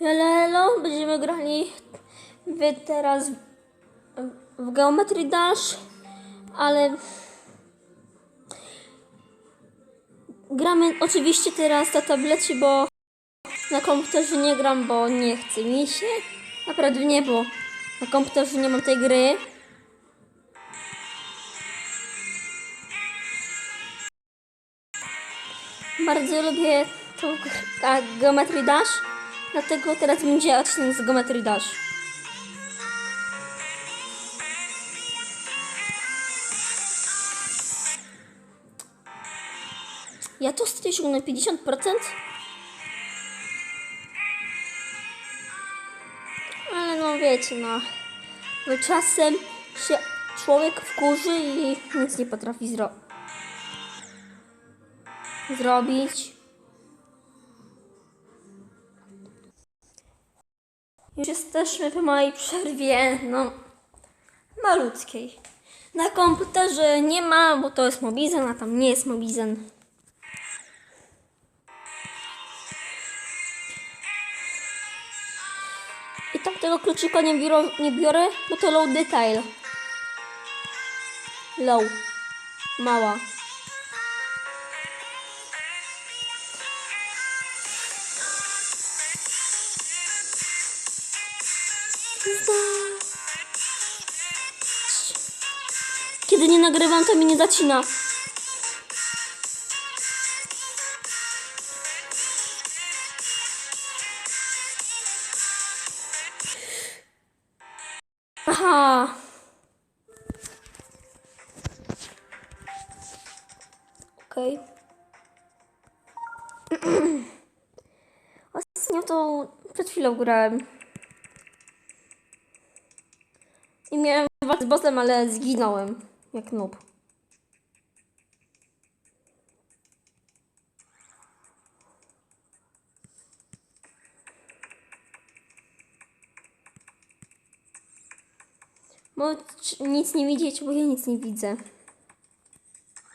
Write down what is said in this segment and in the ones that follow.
Hello, będziemy grali w teraz w Geometry Dash, ale gramy oczywiście teraz na tablecie, bo na komputerze nie gram, bo nie chce mi się. Naprawdę nie, bo na komputerze nie mam tej gry. Bardzo lubię tą Geometry Dash, dlatego teraz będzie odcinek z Geometry Dash. Ja to stysił na 50%. Ale no wiecie, no. Bo czasem się człowiek wkurzy i nic nie potrafi zro zrobić. Już jesteśmy po mojej przerwie, no malutkiej. Na komputerze nie ma, bo to jest Mobizen, a tam nie jest Mobizen. I tam tego kluczyka nie, biorę, nie biorę, bo to low detail. Low. Mała. Kiedy nie nagrywam, to mi nie zacina. Aha. Okej. Ostatnio to przed chwilą grałem. I miałem walkę z bossem, ale zginąłem. Jak noob. Możesz nic nie widzieć, bo ja nic nie widzę.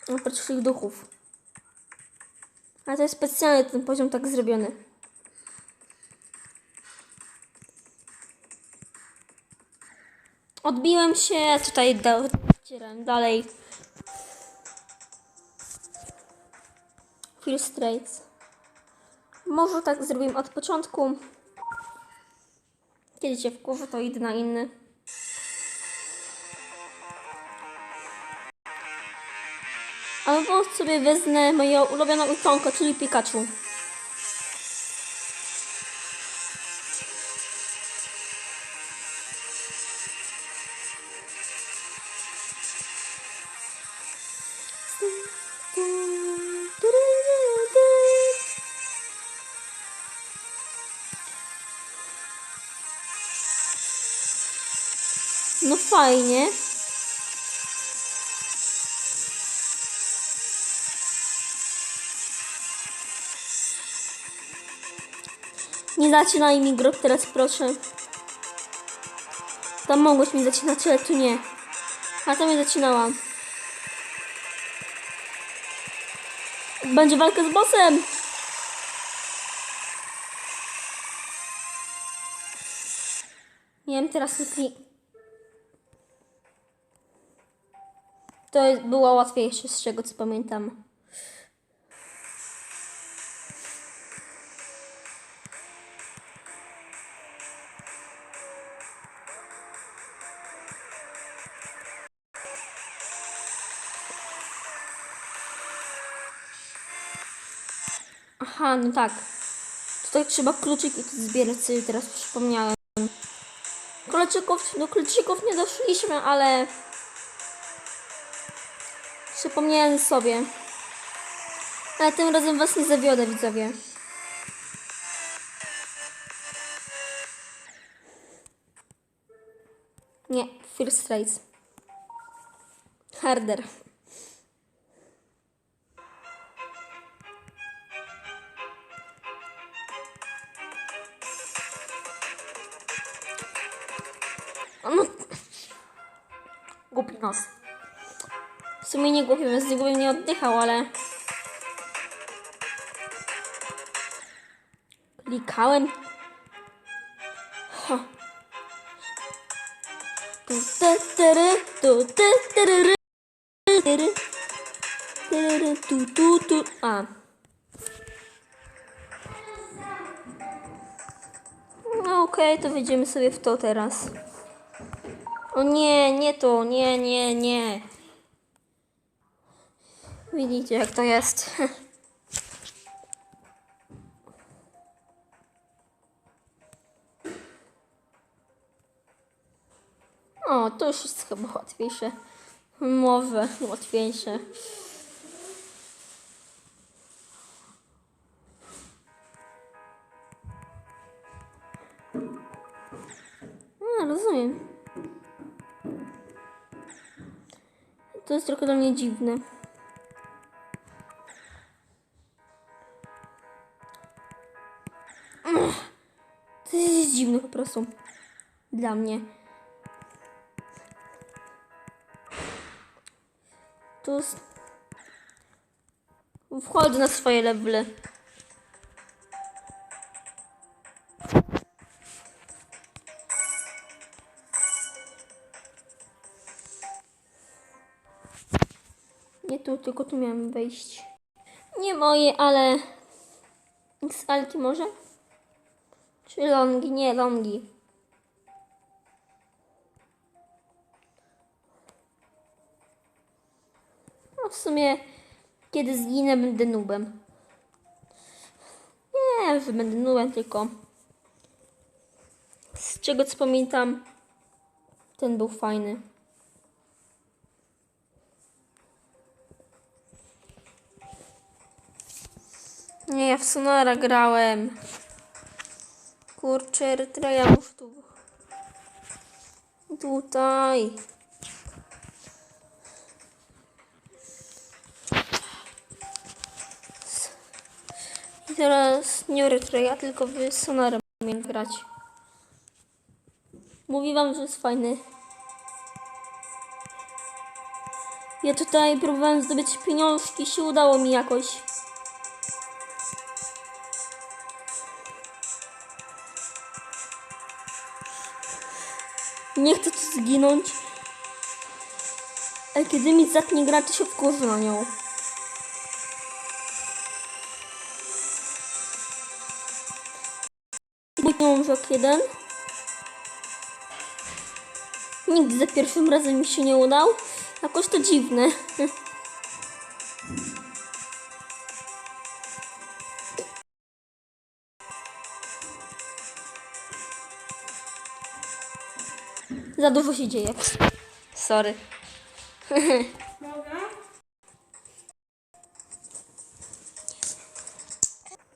Oprócz tych duchów. Ale to jest specjalnie ten poziom tak zrobiony. Odbiłem się, tutaj docierałem dalej. Feel Straits. Może tak zrobimy od początku. Kiedy cię wkurzy, to idę na inny. Albo sobie wezmę moją ulubioną ikonkę, czyli Pikachu. No fajnie. Nie zaczynaj mi grup teraz, proszę. Tam mogłeś mi zaczynać, ale tu nie. A to mnie zaczynałam. Będzie walka z bossem. Nie wiem, teraz nie klik. To jest- było łatwiejsze z czego co pamiętam. Aha, no tak. Tutaj trzeba kluczyki tu zbierać sobie teraz przypomniałem. Kluczyków, do kluczyków nie doszliśmy, ale przypomniałem sobie. Ale tym razem was nie zawiodę, widzowie. Nie, First Race. Harder. No. Głupi nos. W sumie nie głupi, więc z nie oddychał, ale... Klikałem Ha. Tu, te, tery, tu, teryry, tu, tu, tu. A. No okej, to wyjdziemy sobie w to teraz. O nie, nie to, nie, nie, nie. Widzicie jak to jest. O, to już jest chyba łatwiejsze. Może łatwiejsze. A, rozumiem. To jest trochę dla mnie dziwne. To jest dziwne po prostu. Dla mnie. To jest... Wchodzę na swoje levely. Nie tu, tylko tu miałem wejść. Nie moje, ale... Z Alki może? Czy longi? Nie, longi. No w sumie, kiedy zginę, będę nubem. Nie, że będę nubem, tylko... Z czego co pamiętam, ten był fajny. Nie, ja w Sonara grałem. Kurczę, Erytrea już tu. Tutaj. I teraz nie Erytrea, tylko w Sonara umiem grać. Mówi wam, że jest fajny. Ja tutaj próbowałem zdobyć pieniążki, się udało mi jakoś. Nie chcę tu zginąć. A kiedy mi zatnie gra, to się wkurzę na nią. Mój książek jeden. Nigdy za pierwszym razem mi się nie udał. Jakoś to dziwne. Za dużo się dzieje. Sorry.